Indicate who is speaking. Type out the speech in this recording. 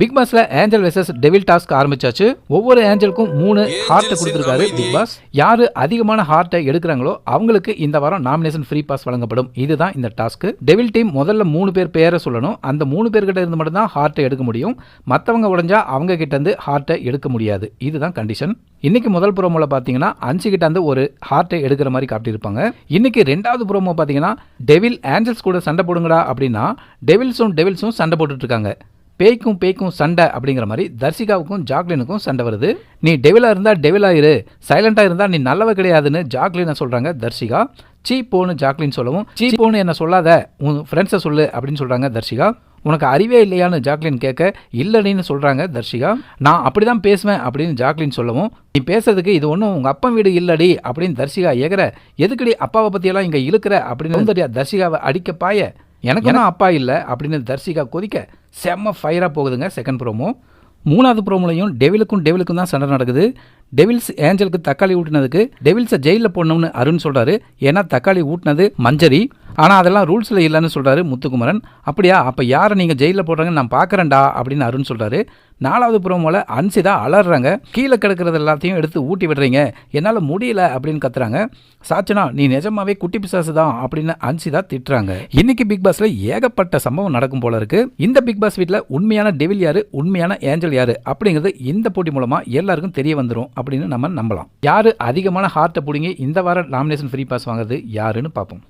Speaker 1: Big பாஸ்ல angel versus devil task ஆரம்பிச்சாச்சு. ஒவ்வொரு ஏஞ்சலுக்கும் மூணு ஹார்ட்டை கொடுத்துருக்காரு பிக் பாஸ் யாரு அதிகமான ஹார்ட்டை எடுக்கிறாங்களோ அவங்களுக்கு இந்த வாரம் நாமினேஷன் ஃப்ரீ பாஸ் வழங்கப்படும். இதுதான் இந்த டாஸ்க் டெவில் டீம் முதல்ல மூணு பேர் பேரை சொல்லணும். அந்த மூணு பேர்கிட்ட இருந்து மட்டும் தான் ஹார்ட்டை எடுக்க முடியும். மற்றவங்க உடஞ்சா அவங்க கிட்ட இருந்து ஹார்ட்டை எடுக்க முடியாது. இதுதான் கண்டிஷன் இன்னைக்கு முதல் ப்ரோமோல பார்த்தீங்கன்னா அஞ்சு கிட்ட இருந்து ஒரு ஹார்ட்டை எடுக்கிற மாதிரி காட்டியிருப்பாங்க. இன்னைக்கு ரெண்டாவது ப்ரோமோ பார்த்தீங்கன்னா டெவில் ஏஞ்சல்ஸ் கூட சண்டை போடுங்கடா அப்படின்னா டெவில்ஸும் டெவில்ஸும் சண்டை போட்டுட்டு இருக்காங்க. பேய்க்கும் பேய்க்கும் சண்டை அப்படிங்கிற மாதிரி தர்சிகாவுக்கும் ஜாக்லினுக்கும் சண்டை வருது. நீ டெவிலாக இருந்தால் டெவிலா இரு. சைலண்டாக இருந்தால் நீ நல்லவ கிடையாதுன்னு ஜாக்லினை சொல்கிறாங்க தர்சிகா சீ போன்னு ஜாக்லின் சொல்லவும் சீ போன்னு என்ன சொல்லாத. உன் ஃப்ரெண்ட்ஸை சொல்லு அப்படின்னு சொல்கிறாங்க தர்சிகா உனக்கு அறிவே இல்லையான்னு ஜாக்லின் கேட்க இல்லைன்னு சொல்கிறாங்க தர்ஷிகா. நான் அப்படி தான் பேசுவேன் அப்படின்னு ஜாக்லின் சொல்லவும் நீ பேசுறதுக்கு இது ஒன்றும் உங்கள் அப்பா வீடு இல்லடி அப்படின்னு தர்ஷிகா ஏகிற எதுக்குடி அப்பாவை பற்றியெல்லாம் இங்கே இழுக்கிற? அப்படின்னு தெரியாது தர்ஷிகாவை அடிக்க பாய எனக்கு என்ன அப்பா இல்லை அப்படின்னு தர்ஷிகா கொதிக்க செம்ம ஃபயராக போகுதுங்க செகண்ட் ப்ரோமோ மூணாவது ப்ரோமோலையும் டெவிலுக்கும் டெவிலுக்கும் தான் சண்டை நடக்குது. டெவில்ஸ் ஏஞ்சலுக்கு தக்காளி ஊட்டினதுக்கு டெவில்ஸை ஜெயிலில் போடணும்னு அருண் சொல்கிறாரு ஏன்னா தக்காளி ஊட்டினது மஞ்சரி. ஆனால் அதெல்லாம் ரூல்ஸில் இல்லைன்னு சொல்கிறாரு முத்துக்குமரன். அப்படியா? அப்போ யாரை நீங்கள் ஜெயிலில் போடுறாங்கன்னு நான் பார்க்குறேன்டா அப்படின்னு அருண் சொல்கிறாரு நாலாவது புறமோல அன்சிதா அலறாங்க. கீழே கிடக்கிறது எல்லாத்தையும் எடுத்து ஊட்டி விடுறீங்க. என்னால் முடியல அப்படின்னு கத்துறாங்க. சாச்சனா நீ நிஜமாவே குட்டி பிசாசு தான் அப்படின்னு அன்சிதா திட்டுறாங்க. இன்னைக்கு பிக் பாஸில் ஏகப்பட்ட சம்பவம் நடக்கும் போல இருக்கு. இந்த பிக் பாஸ் வீட்டில் உண்மையான டெவில் யாரு உண்மையான ஏஞ்சல் யாரு அப்படிங்கிறது இந்த போட்டி மூலமாக எல்லாருக்கும் தெரிய வந்துடும் அப்படின்னு நம்ம நம்பலாம். யாரு அதிகமான ஹார்ட்டை பிடிங்கி இந்த வாரம் நாமினேஷன் ஃப்ரீ பாஸ் வாங்குறது யாருன்னு பார்ப்போம்.